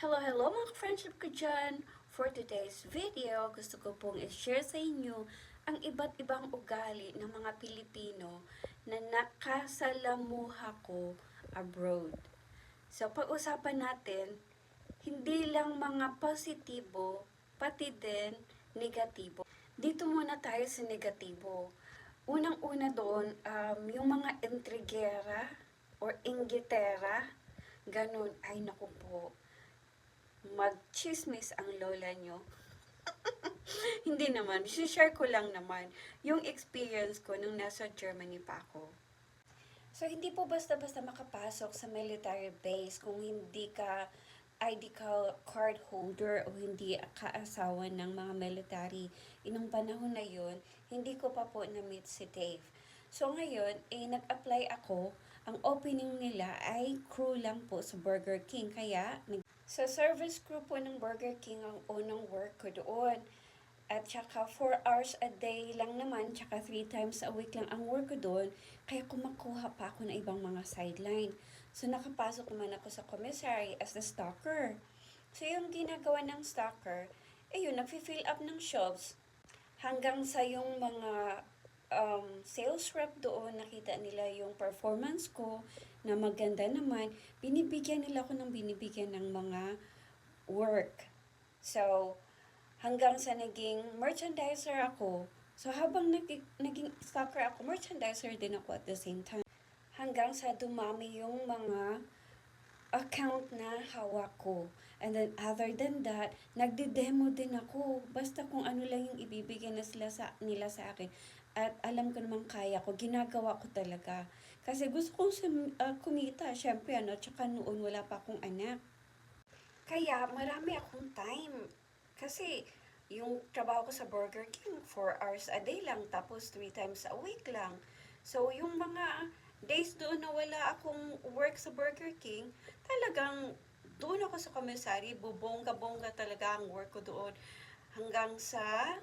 Hello, hello mga friendship ko dyan! For today's video, gusto ko pong i-share sa inyo ang iba't ibang ugali ng mga Pilipino na nakasalamuha ko abroad. So, pag-usapan natin, hindi lang mga positibo, pati din negatibo. Dito muna tayo sa negatibo. Unang-una doon, um, yung mga intrigera or inggitera, ganun, ay naku po, mag-chismis ang lola nyo. Hindi naman, share ko lang naman yung experience ko nung nasa Germany pa ako. So, hindi po basta-basta makapasok sa military base kung hindi ka ID card holder o hindi kaasawa ng mga military. Inong panahon na yun, hindi ko pa po na-meet si Dave. So ngayon, eh, nag-apply ako. Ang opening nila ay crew lang po sa Burger King. Kaya, sa service crew po ng Burger King ang unang work ko doon. At saka 4 hours a day lang naman, tsaka 3 times a week lang ang work ko doon. Kaya kumakuha pa ako ng ibang mga sideline. So nakapasok naman ako sa commissary as a stalker. So yung ginagawa ng stalker, eh yun, nag-fill up ng shelves. Hanggang sa yung mga um, sales rep doon, nakita nila yung performance ko na maganda naman. Binibigyan nila ako ng binibigyan ng mga work. So, hanggang sa naging merchandiser ako. So, habang naging, naging stalker ako, merchandiser din ako at the same time. Hanggang sa dumami yung mga account na hawak ko. And then, other than that, nagde-demo din ako. Basta kung ano lang yung ibibigay na sila sa, nila sa akin. At alam ko naman kaya ko, ginagawa ko talaga. Kasi gusto kong sim- ah, kumita, syempre, ano, tsaka noon wala pa akong anak. Kaya marami akong time. Kasi yung trabaho ko sa Burger King, 4 hours a day lang, tapos 3 times a week lang. So yung mga days doon na wala akong work sa Burger King, talagang doon ako sa commissary, bubongga-bongga talaga ang work ko doon. Hanggang sa...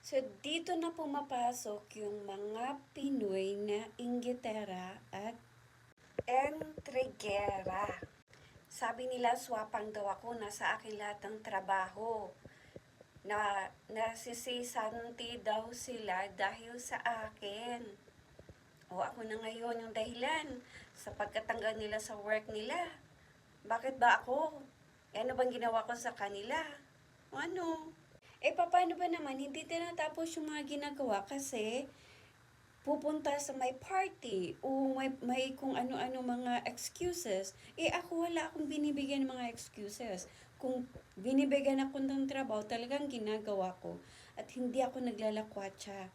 So, dito na pumapasok yung mga Pinoy na inggitera at entregera. Sabi nila, swapang daw ako, nasa akin lahat ng trabaho. Na nasisisanti daw sila dahil sa akin. O ako na ngayon yung dahilan sa pagkatanggal nila sa work nila. Bakit ba ako? Eh, ano bang ginawa ko sa kanila? O ano? Eh, paano ba naman hindi tinatapos yung mga ginagawa kasi pupunta sa may party o may, may kung ano-ano mga excuses, eh ako wala akong binibigyan ng mga excuses. Kung binibigyan ako ng trabaho, talagang ginagawa ko. At hindi ako naglalakwatsa.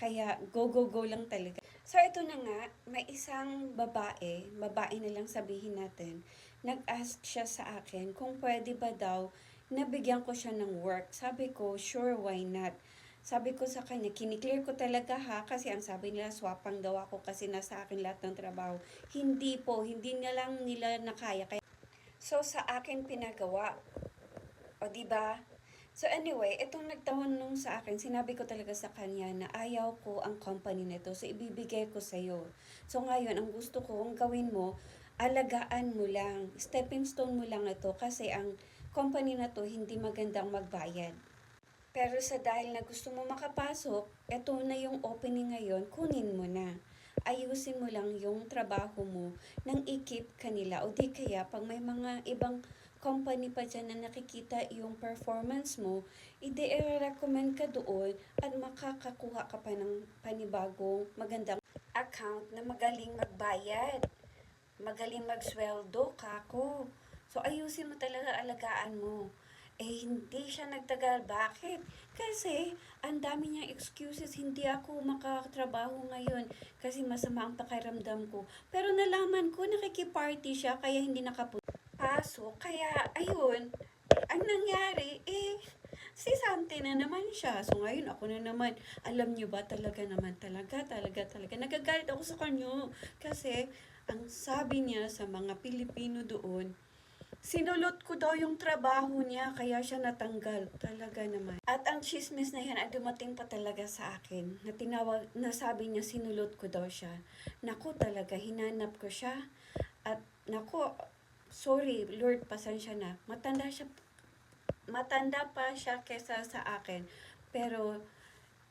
Kaya go, go, go lang talaga. So ito na nga, may isang babae, babae na lang sabihin natin, nag-ask siya sa akin kung pwede ba daw nabigyan ko siya ng work. Sabi ko, sure, why not? Sabi ko sa kanya, kiniklear ko talaga ha, kasi ang sabi nila, swapang daw ako kasi nasa akin lahat ng trabaho. Hindi po, hindi na lang nila nakaya. Kaya, so, sa akin pinagawa. O, di ba? So, anyway, itong nagtanong sa akin, sinabi ko talaga sa kanya na ayaw ko ang company nito, so ibibigay ko sa'yo. So, ngayon, ang gusto kong gawin mo, alagaan mo lang, stepping stone mo lang ito, kasi ang company na to hindi magandang magbayad. Pero sa dahil na gusto mo makapasok, eto na yung opening ngayon, kunin mo na. Ayusin mo lang yung trabaho mo nang ikip kanila. O di kaya, pag may mga ibang company pa dyan na nakikita yung performance mo, ide recommend ka doon at makakakuha ka pa ng panibagong magandang account na magaling magbayad. Magaling magsweldo, kako. So, ayusin mo talaga alagaan mo. Eh, hindi siya nagtagal. Bakit? Kasi, ang dami niyang excuses. Hindi ako makatrabaho ngayon kasi masama ang pakiramdam ko. Pero nalaman ko, nakikiparty siya kaya hindi nakapasok. Kaya, ayun, ang nangyari, eh, si Santi na naman siya. So, ngayon, ako na naman, alam niyo ba, talaga naman, talaga, talaga, talaga. Nagagalit ako sa kanya. Kasi, ang sabi niya sa mga Pilipino doon, Sinulot ko daw yung trabaho niya, kaya siya natanggal. Talaga naman. At ang chismis na yan ay dumating pa talaga sa akin. Na tinawag, na sabi niya, sinulot ko daw siya. Naku talaga, hinanap ko siya. At naku, sorry, Lord, pasensya na. Matanda siya, matanda pa siya kesa sa akin. Pero,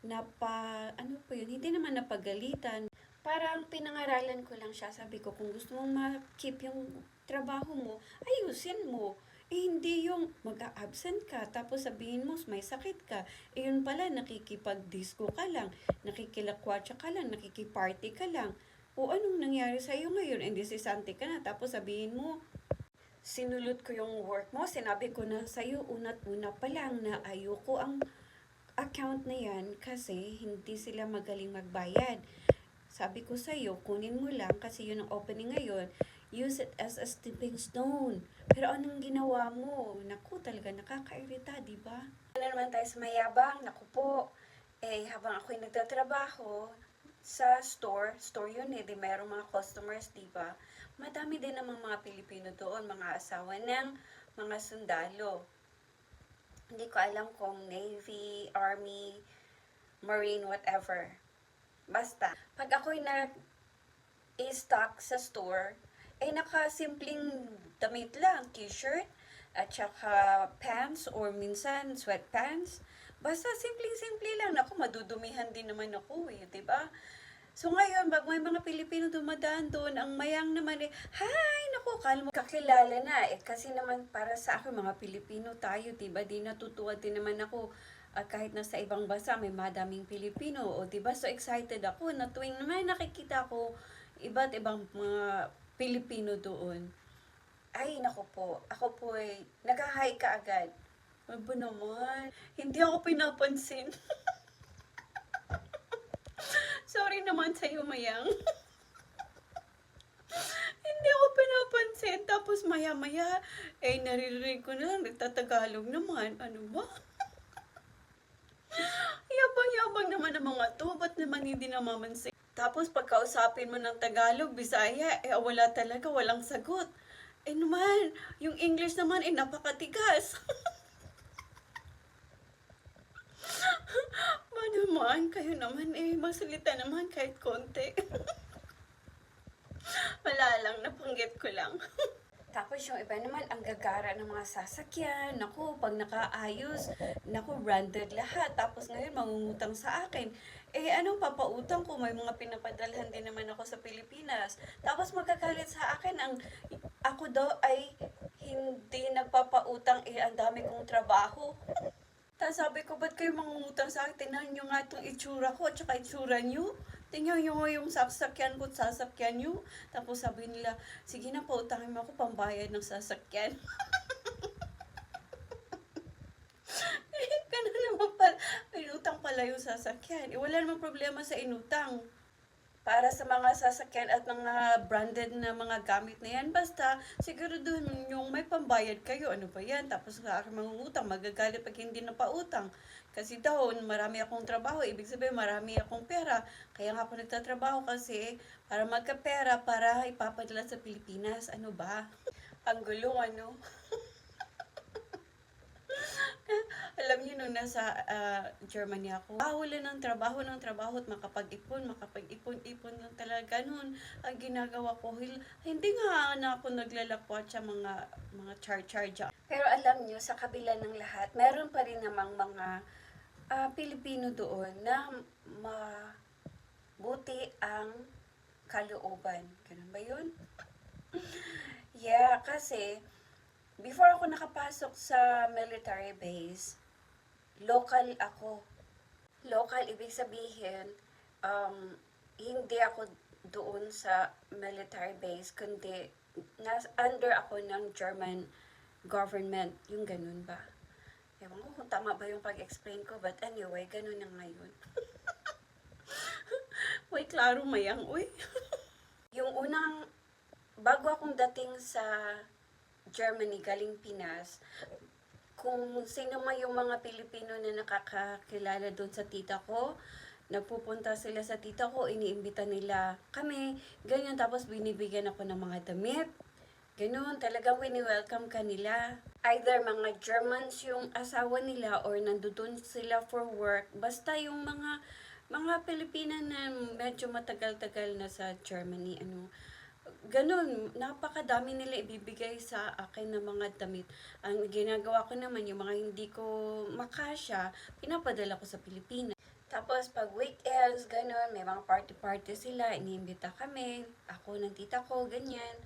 napa, ano po yun, hindi naman napagalitan. Parang pinangaralan ko lang siya. Sabi ko, kung gusto mong ma-keep yung trabaho mo, ayusin mo. Eh, hindi yung mag-absent ka, tapos sabihin mo, may sakit ka. Eh, yun pala, nakikipag-disco ka lang, nakikilakwatsa ka lang, nakikiparty ka lang. O anong nangyari sa'yo ngayon? Hindi si Santi ka na, tapos sabihin mo, sinulot ko yung work mo, sinabi ko na sa'yo, una't una pa lang na ayoko ang account na yan kasi hindi sila magaling magbayad. Sabi ko sa'yo, kunin mo lang kasi yun ang opening ngayon. Use it as a stepping stone. Pero anong ginawa mo? Naku, talaga nakakairita, di ba? Ano naman tayo sa mayabang? Naku po, eh habang ako'y nagtatrabaho sa store, store yun eh, di mayroong mga customers, di ba? Madami din namang mga Pilipino doon, mga asawa ng mga sundalo. Hindi ko alam kung Navy, Army, Marine, whatever. Basta, pag ako'y nag-stock sa store, eh nakasimpleng damit lang, t-shirt, at saka pants, or minsan sweatpants. Basta simpleng-simple lang. Ako, madudumihan din naman ako eh, ba? So ngayon, pag may mga Pilipino dumadaan doon, ang mayang naman eh, Hi! Naku, kala mo kakilala na. Eh, kasi naman para sa akin, mga Pilipino tayo, diba? Di natutuwa din naman ako ah, kahit nasa ibang bansa, may madaming Pilipino. O diba, so excited ako na tuwing may nakikita ko iba't ibang mga Pilipino doon. Ay, naku po. Ako po eh, nag-hi ka agad. Aba naman, hindi ako pinapansin. Sorry naman sa'yo, Mayang. Hindi ako pinapansin. Tapos maya-maya, eh naririnig ko na lang, nagtatagalog naman. Ano ba? Yabang-yabang naman ang mga to. Ba't naman hindi namamansin? Tapos pagkausapin mo ng Tagalog, Bisaya, eh wala talaga, walang sagot. Eh naman, yung English naman, eh napakatigas. naman, kayo naman eh, masalita naman kahit konti. Wala lang, napanggit ko lang. Tapos yung iba naman, ang gagara ng mga sasakyan. Naku, pag nakaayos, naku, branded lahat. Tapos ngayon, mangungutang sa akin. Eh, anong papautang ko? May mga pinapadalhan din naman ako sa Pilipinas. Tapos magkakalit sa akin, ang ako daw ay hindi nagpapautang, eh, ang dami kong trabaho. Tapos sabi ko, ba't kayo mangungutang sa akin? Tingnan nyo nga itong itsura ko at saka itsura nyo. Tingnan nyo nga yung sasakyan ko at sasakyan nyo. Tapos sabi nila, sige na po, utangin mo ako pambayad ng sasakyan. eh, ganun naman pala. Inutang pala yung sasakyan. Eh, wala namang problema sa inutang para sa mga sasakyan at mga branded na mga gamit na yan. Basta, siguraduhin yung may pambayad kayo. Ano ba yan? Tapos sa aking mga utang, magagalit pag hindi na pautang. Kasi daw, marami akong trabaho. Ibig sabihin, marami akong pera. Kaya nga ako nagtatrabaho kasi para magkapera, para ipapadala sa Pilipinas. Ano ba? Ang gulo, ano? Alam niyo nung nasa ah, Germany ako, wala ng trabaho ng trabaho at makapag-ipon, makapag-ipon-ipon lang talaga noon. Ang ginagawa ko, hindi nga na ako naglalakwat sa mga mga char-char. Pero alam niyo, sa kabila ng lahat, meron pa rin namang mga ah, Pilipino doon na mabuti ang kalooban. Ganun ba yun? yeah, kasi before ako nakapasok sa military base, local ako. Local, ibig sabihin, um, hindi ako doon sa military base, kundi nas under ako ng German government. Yung ganun ba? Ewan ko kung tama ba yung pag-explain ko, but anyway, ganun na ngayon. Uy, klaro mayang, uy. yung unang, bago akong dating sa Germany, galing Pinas, kung sino man yung mga Pilipino na nakakakilala doon sa tita ko, nagpupunta sila sa tita ko, iniimbita nila kami, ganyan, tapos binibigyan ako ng mga damit, ganun, talagang wini-welcome ka nila. Either mga Germans yung asawa nila or nandoon sila for work, basta yung mga mga Pilipina na medyo matagal-tagal na sa Germany, ano, ganun, napakadami nila ibibigay sa akin ng mga damit. Ang ginagawa ko naman, yung mga hindi ko makasya, pinapadala ko sa Pilipinas. Tapos pag weekends, ganun, may mga party-party sila, iniimbita kami, ako ng tita ko, ganyan.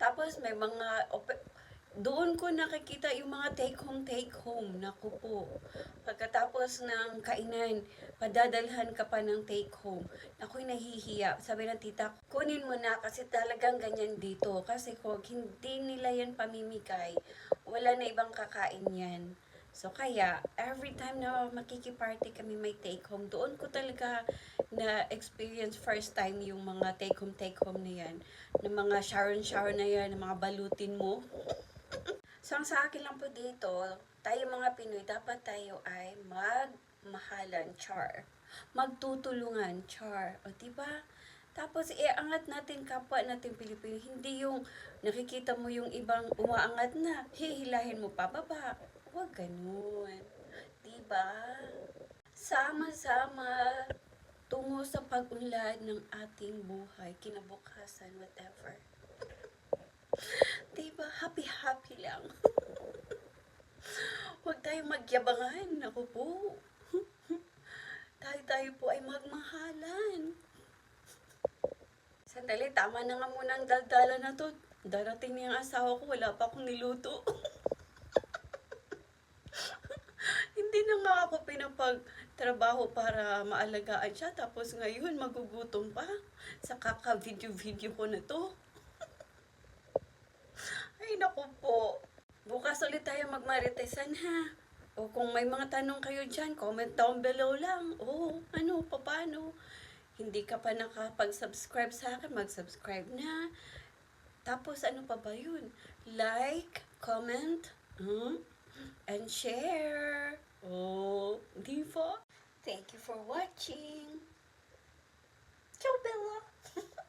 Tapos may mga, op- doon ko nakikita yung mga take home, take home. Naku po. Pagkatapos ng kainan, padadalhan ka pa ng take home. Ako'y nahihiya. Sabi ng tita, kunin mo na kasi talagang ganyan dito. Kasi kung hindi nila yan pamimigay, wala na ibang kakain yan. So kaya, every time na makikiparty kami may take home, doon ko talaga na experience first time yung mga take home, take home na yan. Ng mga shower na yan, ng mga balutin mo. So, ang sa akin lang po dito, tayo mga Pinoy, dapat tayo ay magmahalan, char. Magtutulungan, char. O, diba? Tapos, iangat natin kapwa natin Pilipino. Hindi yung nakikita mo yung ibang umaangat na, hihilahin mo pababa. Huwag ganun. Diba? Sama-sama tungo sa pag-unlad ng ating buhay, kinabukasan, whatever. Diba? Happy-happy lang. Huwag tayong magyabangan. Ako po. Tayo-tayo po ay magmahalan. Sandali, tama na nga muna ang daldala na to. Darating na yung asawa ko, wala pa akong niluto. Hindi na nga ako pinapagtrabaho para maalagaan siya. Tapos ngayon, magugutom pa sa kaka-video-video ko na to. Ay, naku po. Bukas ulit tayo magmaritesan ha. O kung may mga tanong kayo dyan, comment down below lang. O ano, paano? Hindi ka pa nakapag-subscribe sa akin, mag-subscribe na. Tapos ano pa ba yun? Like, comment, hmm? and share. Oh, di ba? Thank you for watching. Ciao, Bella!